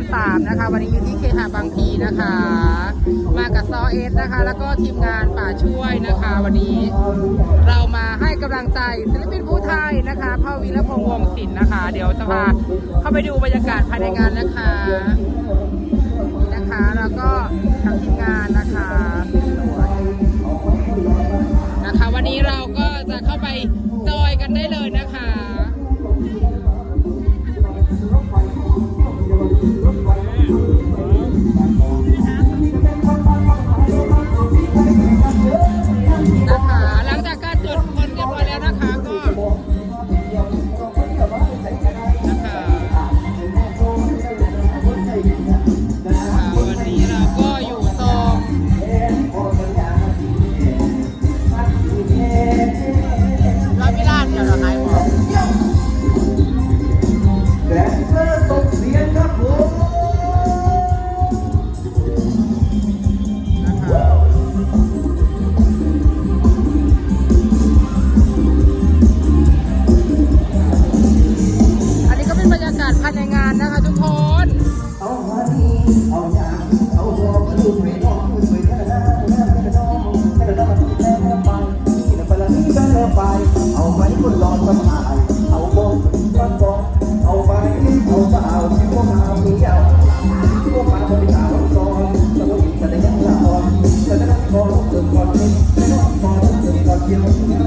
นสามนะคะ วันนี้อยู่ที่เคหะบางพีนะคะ มากับซอเอสนะคะ แล้วก็ทีมงานป่าช่วยนะคะ วันนี้เรามาให้กำลังใจศิลปินผู้ไทยนะคะพ่อวีรพงษ์วงศิลป์นะคะ เดี๋ยวจะพาเข้าไปดูบรรยากาศภายในงานนะคะนี่นะคะแล้วก็กับทีมงานนะคะสวยนะคะ วันนี้เราก็จะเข้าไปจอยกันได้เลยนะคะนะ เอาไว้คนรอสบายเอาบงบ้านบงเอาไปเอาเปล่าที่พวกมามีเอาที่พวกมาบริการซอยแล้วก็มีกันได้ยังละอ่อนแต่ถ้าขอเติมก่อนไม่ต้องขอเติมก่อนเดียว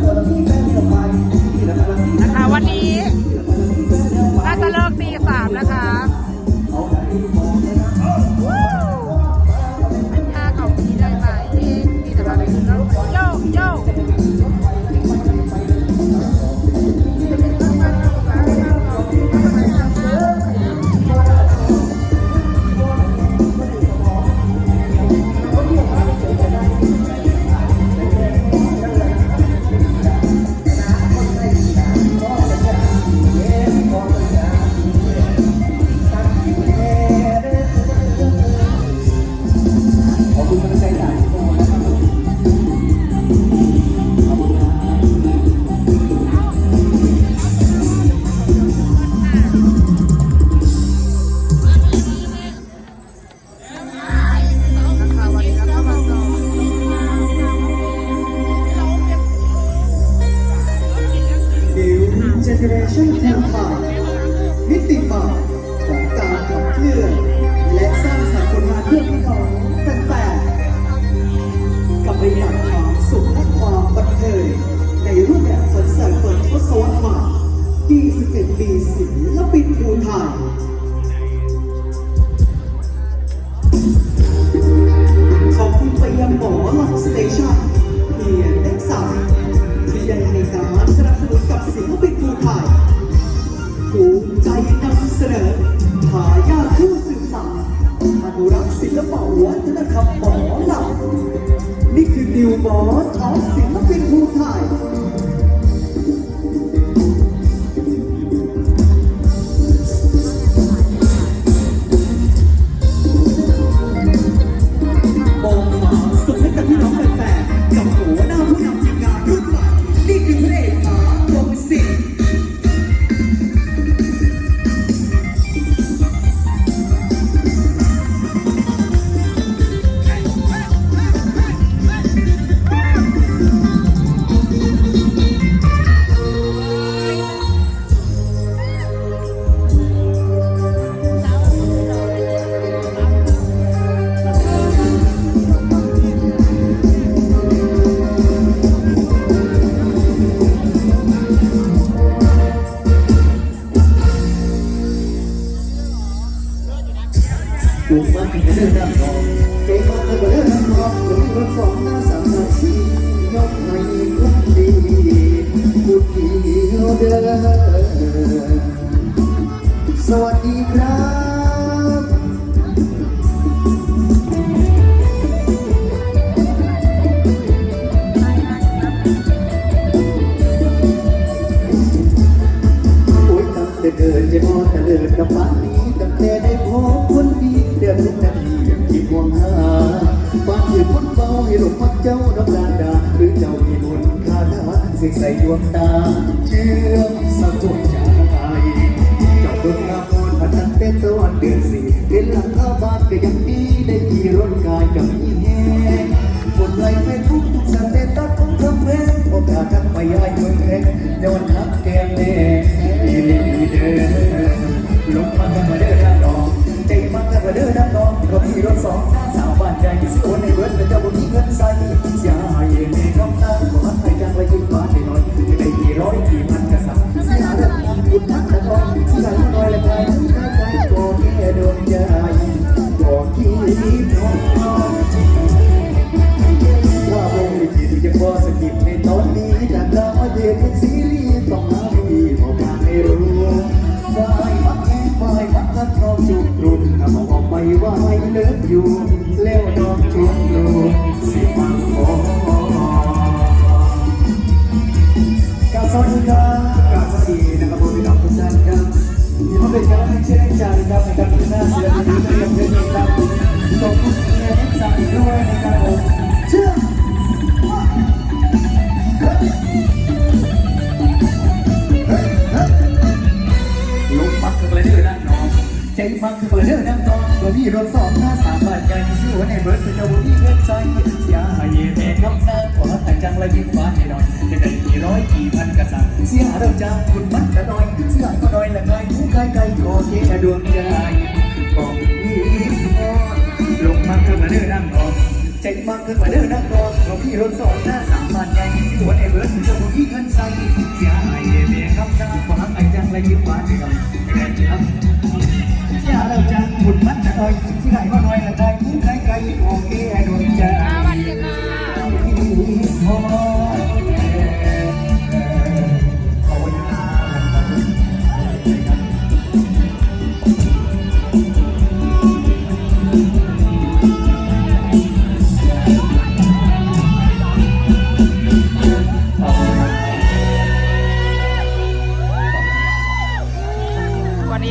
Listen เดินดังรองเก่งมาที่เดินดังรองคนรถสองหน้าสามหน้าสี่ยกให้คนดีพูดดีเดินสวัสดีครับโอ้ยตั้งแต่เดินจะมองแต่เดินกับบ้านนี้ตั้งแต่ได้พบคนดีเดื อนสิบนาทีคิดห่วงหาฟังที่พุ่นเบาให้หลบพักเจ้ารับลานดาหรือเจ้ามีบุญคาถาสิ่งใส่ดวงตา เชื่อมสะกดใจเจ้าดวงงามมนพันเต้นตะวันเดือนสี่เดือนหลังอาบานก็ยังดีได้ขี่รถกายกับอีแห้งฝนไหลไปทุกทุกสเต้นตัสของทำเพลงโอกาสทักไปยายคนแรกย้อนทักแก้มแดงอีเลีเดินลงมาทำมาเด้อดองใจมัน กันมาเด้อดังดองรถที่รถสองหน้าสาวบ้านใหญ่สิโอนในเบิร์ดแต่เจ้าบ่มีเงินใส่เสียหายเองในคำนั้นขอให้จังเลยยิ้มหวานหน่อยจะได้กี่ร้อยกี่พันกระสับเสียเรื่องบุญทักตะกอนเสียน้อยละไงถ้าใจก็แค่ดวงใจบอก็คิดน้องว่าโมงลิขิตจะพอสกิปในตอนนี้จากดราม่าเดือนซี อกไม่ว่าให้เลิกอยู่แล้วน้องชุบลูกสิฟังขอกาสวัสดีครับกาสวัสดีนะครับผมพี่น้องทุกท่านครับที่มาเป็นกำลังใจให้ใจครับในการพัฒนาศิลปินในปรเทศนี้ครับขอบคุณเอเอ็กซ์สั่งด้วยนะครับผมเชื่อ มักคือเลยเด้อนั่งนอนตัวพี่รถสองหน้าสามบาทใหญ่ชื่อว่าในเบิร์ดเป็นเจ้าบุญที่เงินใจเสียหายเย่แม่คำนางขอแต่จังและยิ้มหวานให้หน่อยจะได้กี่ร้อยกี่พันกระสังเสียเริ่มจาคุณมันกระน้อยเสียก็น้อยละไงผู้ใกล้ไกลโกเกดวงใจบอกพี่ลงมักคือมาเด้อนั่งนอนใจมังเกคือมาเด้อนั่งนอนตัวพี่รถสองหน้าสามบาทใหญ่ชื่อว่าในเบิร์ดเจ้าบุญที่เงินใจเสียหายเย่แม่คำนางขอแต่จังและยิ้มหวานให้หน่อยจะได้กี่ร้อยอย่า เราจะหมุนมันจะลอยที่ไหนก็ลอยละใจผู้ใครใครโอเคดนใจ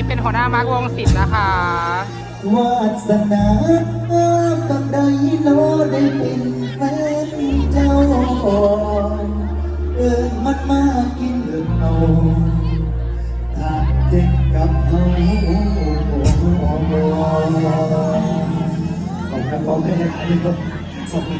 นี้เป็นหัวหน้ามาร์ควงศิลป์นะคะวาสนาบังใดโลได้เป็นแฟนเจ้าเอินมันมากินเอาถ้าเด็กกับเขาขอบคุณพ่อแม่ที่ก็สวัสดี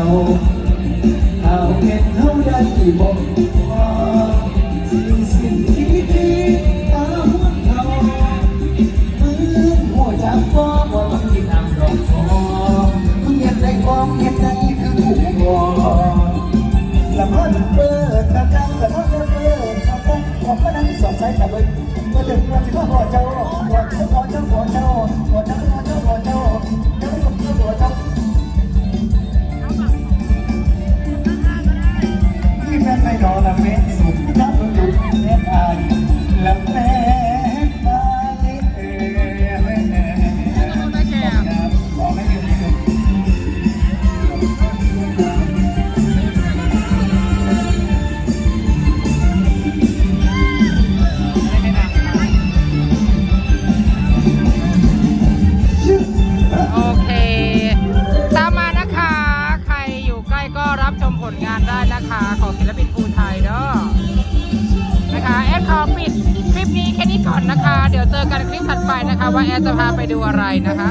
าเอาเห็นเท่าใดบอกว่าสิ่งสิ่งที่ดีตาหัวเขามือหัวจับฟ้องว่ามันกินน้ำดอกทองมึงเห็นได้กองเห็นได้คือผู้บอละมันเปิดกระจังละมันเปิดกระจังขอบพระนังสองใจแต่เลยมาถึงวันที่พ่อเจ้าพ่อเจ้าพ่อเจ้าพ่อเจ้าพ่อเจ้าพ่อเจ้าพ่อเจ้า ที่ กันคลิปถัดไปนะคะ ว่าแอดจะพาไปดูอะไรนะคะ